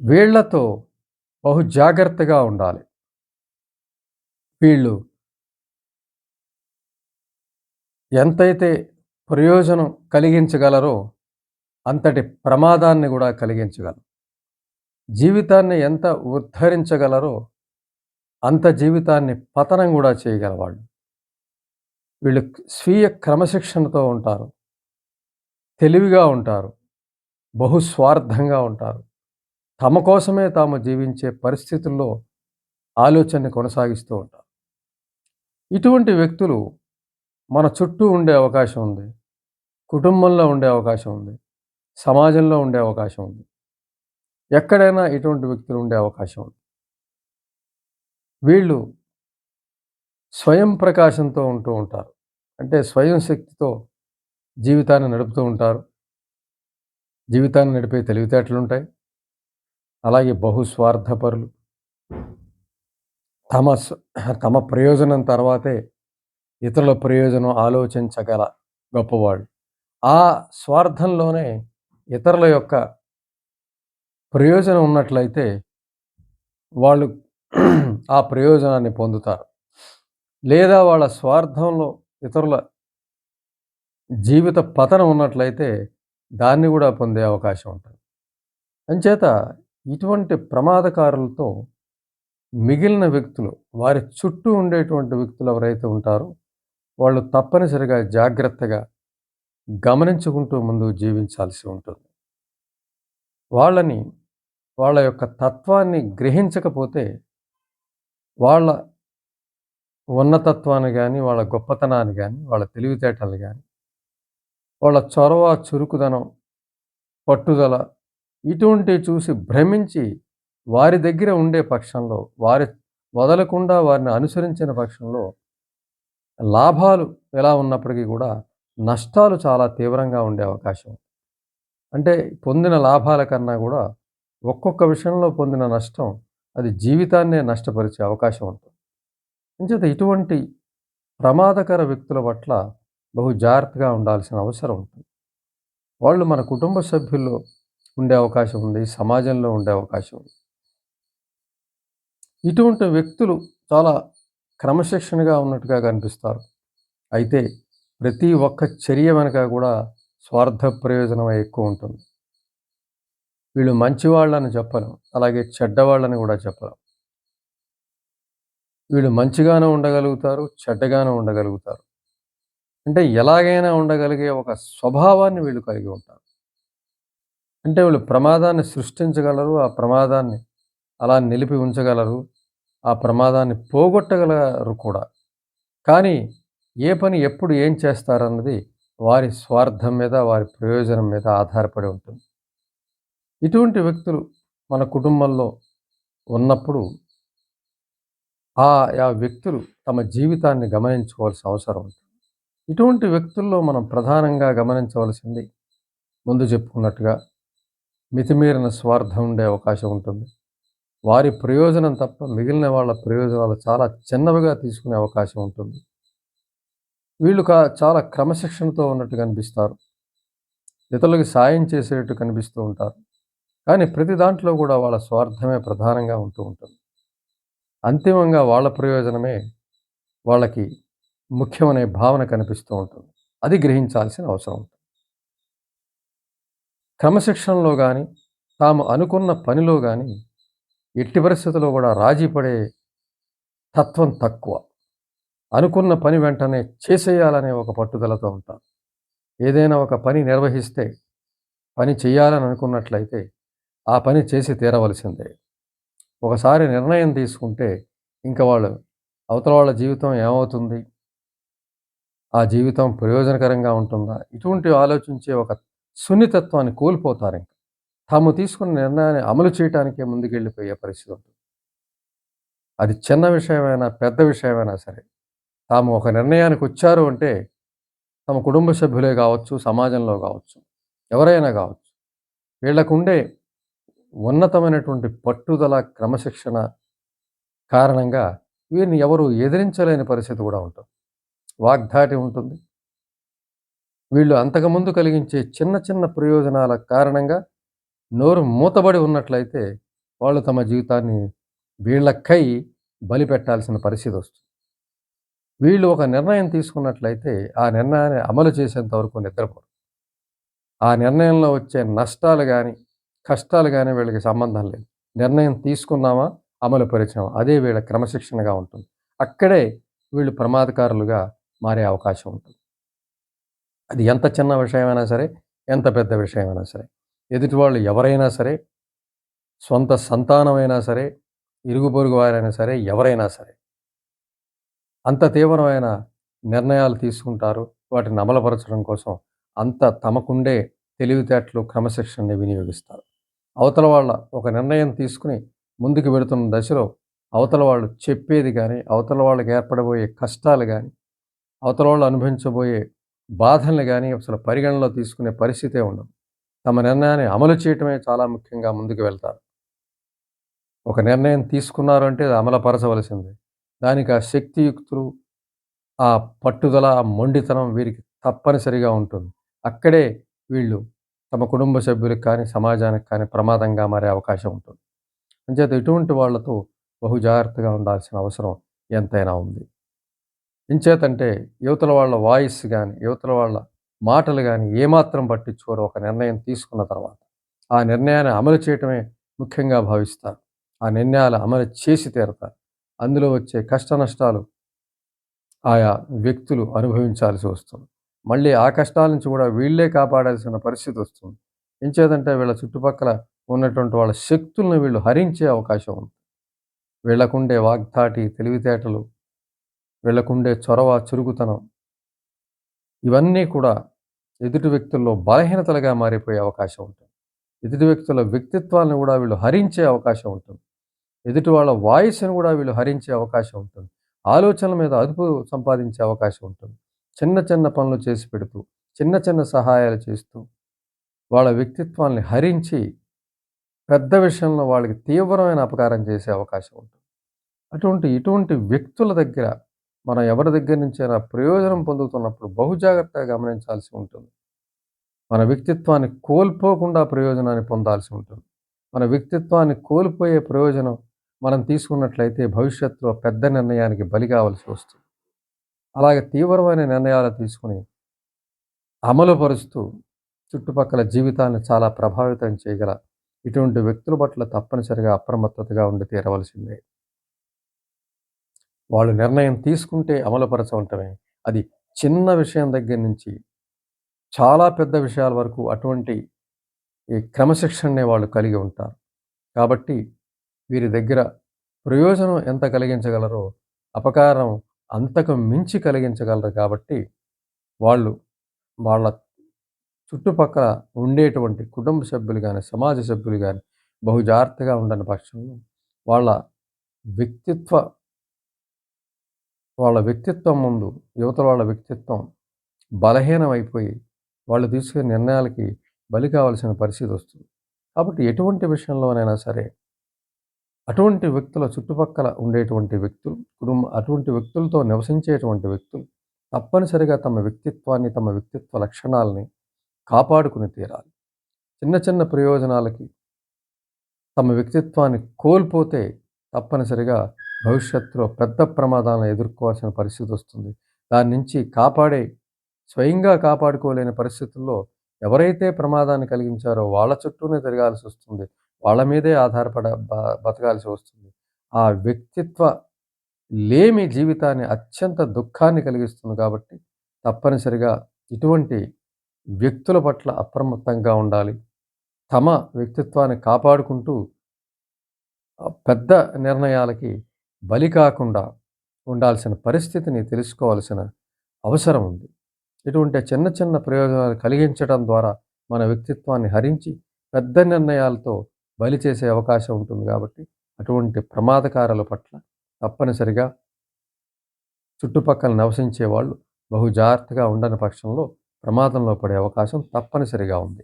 వీళ్ళతో బహు జాగ్రత్తగా ఉండాలి. వీళ్ళు ఎంతైతే ప్రయోజనం కలిగించగలరో అంతటి ప్రమాదాన్ని కూడా కలిగించగలరు. జీవితాన్ని ఎంత ఉద్ధరించగలరో అంత జీవితాన్ని పతనం కూడా చేయగలవాళ్ళు. వీళ్ళు స్వీయ క్రమశిక్షణతో ఉంటారు. తెలివిగా ఉంటారు. బహుస్వార్థంగా ఉంటారు. తమ కోసమే తాము జీవించే పరిస్థితుల్లో ఆలోచనని కొనసాగిస్తూ ఉంటారు. ఇటువంటి వ్యక్తులు మన చుట్టూ ఉండే అవకాశం ఉంది. కుటుంబంలో ఉండే అవకాశం ఉంది. సమాజంలో ఉండే అవకాశం ఉంది. ఎక్కడైనా ఇటువంటి వ్యక్తులు ఉండే అవకాశం ఉంది. వీళ్ళు స్వయం ప్రకాశంతో ఉంటూ ఉంటారు. అంటే స్వయం శక్తితో జీవితాన్ని నడుపుతూ ఉంటారు. జీవితాన్ని నడిపే తెలివితేటలు ఉంటాయి అలాగే బహుస్వార్థపరులు. తమ తమ ప్రయోజనం తర్వాతే ఇతరుల ప్రయోజనం ఆలోచించగల గొప్పవాళ్ళు. ఆ స్వార్థంలోనే ఇతరుల యొక్క ప్రయోజనం ఉన్నట్లయితే వాళ్ళు ఆ ప్రయోజనాన్ని పొందుతారు. లేదా వాళ్ళ స్వార్థంలో ఇతరుల జీవిత పతనం ఉన్నట్లయితే దాన్ని కూడా పొందే అవకాశం ఉంటుంది. అంచేత ఇటువంటి ప్రమాదకారులతో మిగిలిన వ్యక్తులు వారి చుట్టూ ఉండేటువంటి వ్యక్తులు ఎవరైతే ఉంటారో వాళ్ళు తప్పనిసరిగా జాగ్రత్తగా గమనించుకుంటూ ముందు జీవించాల్సి ఉంటుంది. వాళ్ళని వాళ్ళ యొక్క తత్వాన్ని గ్రహించకపోతే వాళ్ళ ఉన్నతత్వాన్ని కానీ వాళ్ళ గొప్పతనాన్ని కానీ వాళ్ళ తెలివితేటలు కానీ వాళ్ళ చొరవ చురుకుదనం పట్టుదల ఇటువంటి చూసి భ్రమించి వారి దగ్గర ఉండే పక్షంలో వారి వదలకుండా వారిని అనుసరించిన పక్షంలో లాభాలు ఎలా ఉన్నప్పటికీ కూడా నష్టాలు చాలా తీవ్రంగా ఉండే అవకాశం. అంటే పొందిన లాభాల కన్నా కూడా ఒక్కొక్క విషయంలో పొందిన నష్టం అది జీవితాన్నే నష్టపరిచే అవకాశం ఉంటుంది. అంచేత ఇటువంటి ప్రమాదకర వ్యక్తుల పట్ల బహు జాగ్రత్తగా ఉండాల్సిన అవసరం ఉంటుంది. వాళ్ళు మన కుటుంబ సభ్యుల్లో ఉండే అవకాశం ఉంది. సమాజంలో ఉండే అవకాశం ఉంది. ఇటువంటి వ్యక్తులు చాలా క్రమశిక్షణగా ఉన్నట్టుగా కనిపిస్తారు. అయితే ప్రతి ఒక్క చర్య వెనక కూడా స్వార్థ ప్రయోజనం ఎక్కువ ఉంటుంది. వీళ్ళు మంచివాళ్ళని చెప్పలేం. అలాగే చెడ్డవాళ్ళని కూడా చెప్పలేం. వీళ్ళు మంచిగానే ఉండగలుగుతారు చెడ్డగానే ఉండగలుగుతారు. అంటే ఎలాగైనా ఉండగలిగే ఒక స్వభావాన్ని వీళ్ళు కలిగి ఉంటారు. అంటే వీళ్ళు ప్రమాదాన్ని సృష్టించగలరు ఆ ప్రమాదాన్ని అలా నిలిపి ఉంచగలరు ఆ ప్రమాదాన్ని పోగొట్టగలరు కూడా. కానీ ఏ పని ఎప్పుడు ఏం చేస్తారన్నది వారి స్వార్థం మీద వారి ప్రయోజనం మీద ఆధారపడి ఉంటుంది. ఇటువంటి వ్యక్తులు మన కుటుంబంలో ఉన్నప్పుడు ఆ ఆ వ్యక్తులు తమ జీవితాన్ని గమనించుకోవాల్సిన అవసరం ఉంటుంది. ఇటువంటి వ్యక్తుల్లో మనం ప్రధానంగా గమనించవలసింది ముందు చెప్పుకున్నట్టుగా మితిమీరిన స్వార్థం ఉండే అవకాశం ఉంటుంది. వారి ప్రయోజనం తప్ప మిగిలిన వాళ్ళ ప్రయోజనాలు చాలా చిన్నవిగా తీసుకునే అవకాశం ఉంటుంది. వీళ్ళు కా చాలా క్రమశిక్షణతో ఉన్నట్టు కనిపిస్తారు. ఇతరులకు సాయం చేసేట్టు కనిపిస్తూ ఉంటారు. కానీ ప్రతి దాంట్లో కూడా వాళ్ళ స్వార్థమే ప్రధానంగా ఉంటూ ఉంటుంది. అంతిమంగా వాళ్ళ ప్రయోజనమే వాళ్ళకి ముఖ్యమనే భావన కనిపిస్తూ ఉంటుంది. అది గ్రహించాల్సిన అవసరం ఉంటుంది. క్రమశిక్షణలో కానీ తాము అనుకున్న పనిలో కానీ ఎట్టి పరిస్థితుల్లో కూడా రాజీ పడే తత్వం తక్కువ. అనుకున్న పని వెంటనే చేసేయాలనే ఒక పట్టుదలతో ఉంటారు ఏదైనా ఒక పని నిర్వహిస్తే పని చేయాలని అనుకున్నట్లయితే ఆ పని చేసి తీరవలసిందే. ఒకసారి నిర్ణయం తీసుకుంటే ఇంకా వాళ్ళు అవతల వాళ్ళ జీవితం ఏమవుతుంది? ఆ జీవితం ప్రయోజనకరంగా ఉంటుందా? ఇటువంటి ఆలోచించే ఒక సున్నితత్వాన్ని కోల్పోతారు ఇంకా. తాము తీసుకున్న నిర్ణయాన్ని అమలు చేయడానికే ముందుకెళ్ళిపోయే పరిస్థితి ఉంటుంది. అది చిన్న విషయమైనా పెద్ద విషయమైనా సరే తాము ఒక నిర్ణయానికి వచ్చారు అంటే తమ కుటుంబ సభ్యులే కావచ్చు సమాజంలో కావచ్చు ఎవరైనా కావచ్చు వీళ్ళకుండే ఉన్నతమైనటువంటి పట్టుదల క్రమశిక్షణ కారణంగా వీరిని ఎవరు ఎదిరించలేని పరిస్థితి కూడా ఉంటుంది. వాగ్దాటి ఉంటుంది. వీళ్ళు అంతకుముందు కలిగించే చిన్న చిన్న ప్రయోజనాల కారణంగా నోరు మూతబడి ఉన్నట్లయితే వాళ్ళు తమ జీవితాన్ని వీళ్ళకై బలిపెట్టాల్సిన పరిస్థితి వస్తుంది. వీళ్ళు ఒక నిర్ణయం తీసుకున్నట్లయితే ఆ నిర్ణయాన్ని అమలు చేసేంత వరకు నిద్రపోరు. ఆ నిర్ణయంలో వచ్చే నష్టాలు కానీ కష్టాలు కానీ వీళ్ళకి సంబంధం లేదు. నిర్ణయం తీసుకున్నామా అమలు పరిచామా అదే వీళ్ళ క్రమశిక్షణగా ఉంటుంది. అక్కడే వీళ్ళు ప్రమాదకారులుగా మారే అవకాశం ఉంటుంది. అది ఎంత చిన్న విషయమైనా సరే ఎంత పెద్ద విషయమైనా సరే ఎదుటి వాళ్ళు ఎవరైనా సరే సొంత సంతానమైనా సరే ఇరుగు పొరుగు వారైనా సరే ఎవరైనా సరే అంత తీవ్రమైన నిర్ణయాలు తీసుకుంటారు వాటిని అమలుపరచడం కోసం అంత తమకుండే తెలివితేటలు క్రమశిక్షణని వినియోగిస్తారు. అవతల వాళ్ళ ఒక నిర్ణయం తీసుకుని ముందుకు వెళుతున్న దశలో అవతల వాళ్ళు చెప్పేది కానీ అవతల వాళ్ళకి ఏర్పడబోయే కష్టాలు కానీ అవతల వాళ్ళు అనుభవించబోయే బాధల్ని కానీ అసలు పరిగణలో తీసుకునే పరిస్థితే ఉండదు. తమ నిర్ణయాన్ని అమలు చేయటమే చాలా ముఖ్యంగా ముందుకు వెళ్తారు. ఒక నిర్ణయం తీసుకున్నారు అంటే అది అమలుపరచవలసిందే. దానికి ఆ శక్తియుక్తులు ఆ పట్టుదల ఆ మొండితనం వీరికి తప్పనిసరిగా ఉంటుంది. అక్కడే వీళ్ళు తమ కుటుంబ సభ్యులకు కానీ సమాజానికి కానీ ప్రమాదంగా మారే అవకాశం ఉంటుంది. అంచేత ఇటువంటి వాళ్ళతో బహు జాగ్రత్తగా ఉండాల్సిన అవసరం ఎంతైనా ఉంది. ఇంచేతంటే యువతల వాళ్ళ వాయిస్ కానీ యువతల వాళ్ళ మాటలు కానీ ఏమాత్రం పట్టించుకోరు ఒక నిర్ణయం తీసుకున్న తర్వాత. ఆ నిర్ణయాన్ని అమలు చేయటమే ముఖ్యంగా భావిస్తారు. ఆ నిర్ణయాలు అమలు చేసి తీరతారు. అందులో వచ్చే కష్ట నష్టాలు ఆయా వ్యక్తులు అనుభవించాల్సి వస్తుంది. మళ్ళీ ఆ కష్టాల నుంచి కూడా వీళ్ళే కాపాడాల్సిన పరిస్థితి వస్తుంది. ఎంచేదంటే వీళ్ళ చుట్టుపక్కల ఉన్నటువంటి వాళ్ళ శక్తులను వీళ్ళు హరించే అవకాశం ఉంది. వీళ్ళకుండే వాగ్ధాటి తెలివితేటలు వీళ్ళకుండే చొరవ చురుకుతనం ఇవన్నీ కూడా ఎదుటి వ్యక్తుల్లో బలహీనతలుగా మారిపోయే అవకాశం ఉంటుంది. ఎదుటి వ్యక్తుల వ్యక్తిత్వాలను కూడా వీళ్ళు హరించే అవకాశం ఉంటుంది. ఎదుటి వాళ్ళ వాయిస్ని కూడా వీళ్ళు హరించే అవకాశం ఉంటుంది. ఆలోచనల మీద అదుపు సంపాదించే అవకాశం ఉంటుంది. చిన్న చిన్న పనులు చేసి పెడుతూ చిన్న చిన్న సహాయాలు చేస్తూ వాళ్ళ వ్యక్తిత్వాన్ని హరించి పెద్ద విషయంలో వాళ్ళకి తీవ్రమైన అపకారం చేసే అవకాశం ఉంటుంది. అటువంటి ఇటువంటి వ్యక్తుల దగ్గర మనం ఎవరి దగ్గర నుంచైనా ప్రయోజనం పొందుతున్నప్పుడు బహుజాగ్రత్తగా గమనించాల్సి ఉంటుంది. మన వ్యక్తిత్వాన్ని కోల్పోకుండా ప్రయోజనాన్ని పొందాల్సి ఉంటుంది. మన వ్యక్తిత్వాన్ని కోల్పోయే ప్రయోజనం మనం తీసుకున్నట్లయితే భవిష్యత్తులో పెద్ద నిర్ణయానికి బలి కావాల్సి వస్తుంది. అలాగే తీవ్రమైన నిర్ణయాలు తీసుకుని అమలుపరుస్తూ చుట్టుపక్కల జీవితాన్ని చాలా ప్రభావితం చేయగల ఇటువంటి వ్యక్తుల పట్ల తప్పనిసరిగా అప్రమత్తతగా ఉండి తీరవలసిందే. వాళ్ళు నిర్ణయం తీసుకుంటే అమలుపరచవటమే అది చిన్న విషయం దగ్గర నుంచి చాలా పెద్ద విషయాల వరకు అటువంటి ఈ క్రమశిక్షణనే వాళ్ళు కలిగి ఉంటారు. కాబట్టి వీరి దగ్గర ప్రయోజనం ఎంత కలిగించగలరో అపకారం అంతకు మించి కలిగించగలరు కాబట్టి వాళ్ళు వాళ్ళ చుట్టుపక్కల ఉండేటువంటి కుటుంబ సభ్యులు కానీ సమాజ సభ్యులు కానీ బహు జాగ్రత్తగా ఉండని పక్షంలో వాళ్ళ వ్యక్తిత్వ వాళ్ళ వ్యక్తిత్వం ముందు యువత వాళ్ళ వ్యక్తిత్వం బలహీనమైపోయి వాళ్ళు తీసుకునే నిర్ణయాలకి బలి కావాల్సిన పరిస్థితి వస్తుంది. కాబట్టి ఎటువంటి విషయంలోనైనా సరే అటువంటి వ్యక్తుల చుట్టుపక్కల ఉండేటువంటి వ్యక్తులు కుటుంబ అటువంటి వ్యక్తులతో నివసించేటువంటి వ్యక్తులు తప్పనిసరిగా తమ వ్యక్తిత్వాన్ని తమ వ్యక్తిత్వ లక్షణాలని కాపాడుకుని తీరాలి. చిన్న చిన్న ప్రయోజనాలకి తమ వ్యక్తిత్వాన్ని కోల్పోతే తప్పనిసరిగా భవిష్యత్తులో పెద్ద ప్రమాదాలను ఎదుర్కోవాల్సిన పరిస్థితి వస్తుంది. దాని నుంచి కాపాడే స్వయంగా కాపాడుకోలేని పరిస్థితుల్లో ఎవరైతే ప్రమాదాన్ని కలిగించారో వాళ్ళ చుట్టూనే తిరగాల్సి వస్తుంది. వాళ్ళ మీదే ఆధారపడ బతకాల్సి వస్తుంది. ఆ వ్యక్తిత్వ లేమి జీవితాన్ని అత్యంత దుఃఖాన్ని కలిగిస్తుంది కాబట్టి తప్పనిసరిగా ఇటువంటి వ్యక్తుల పట్ల అప్రమత్తంగా ఉండాలి. తమ వ్యక్తిత్వాన్ని కాపాడుకుంటూ పెద్ద నిర్ణయాలకి బలి కాకుండా ఉండాల్సిన పరిస్థితిని తెలుసుకోవాల్సిన అవసరం ఉంది. ఇటువంటి చిన్న చిన్న ప్రయోజనాలు కలిగించడం ద్వారా మన వ్యక్తిత్వాన్ని హరించి పెద్ద నిర్ణయాలతో బలి చేసే అవకాశం ఉంటుంది కాబట్టి అటువంటి ప్రమాదకారాల పట్ల తప్పనిసరిగా చుట్టుపక్కల నివసించే వాళ్ళు బహు జాగ్రత్తగా ఉండని పక్షంలో ప్రమాదంలో పడే అవకాశం తప్పనిసరిగా ఉంది.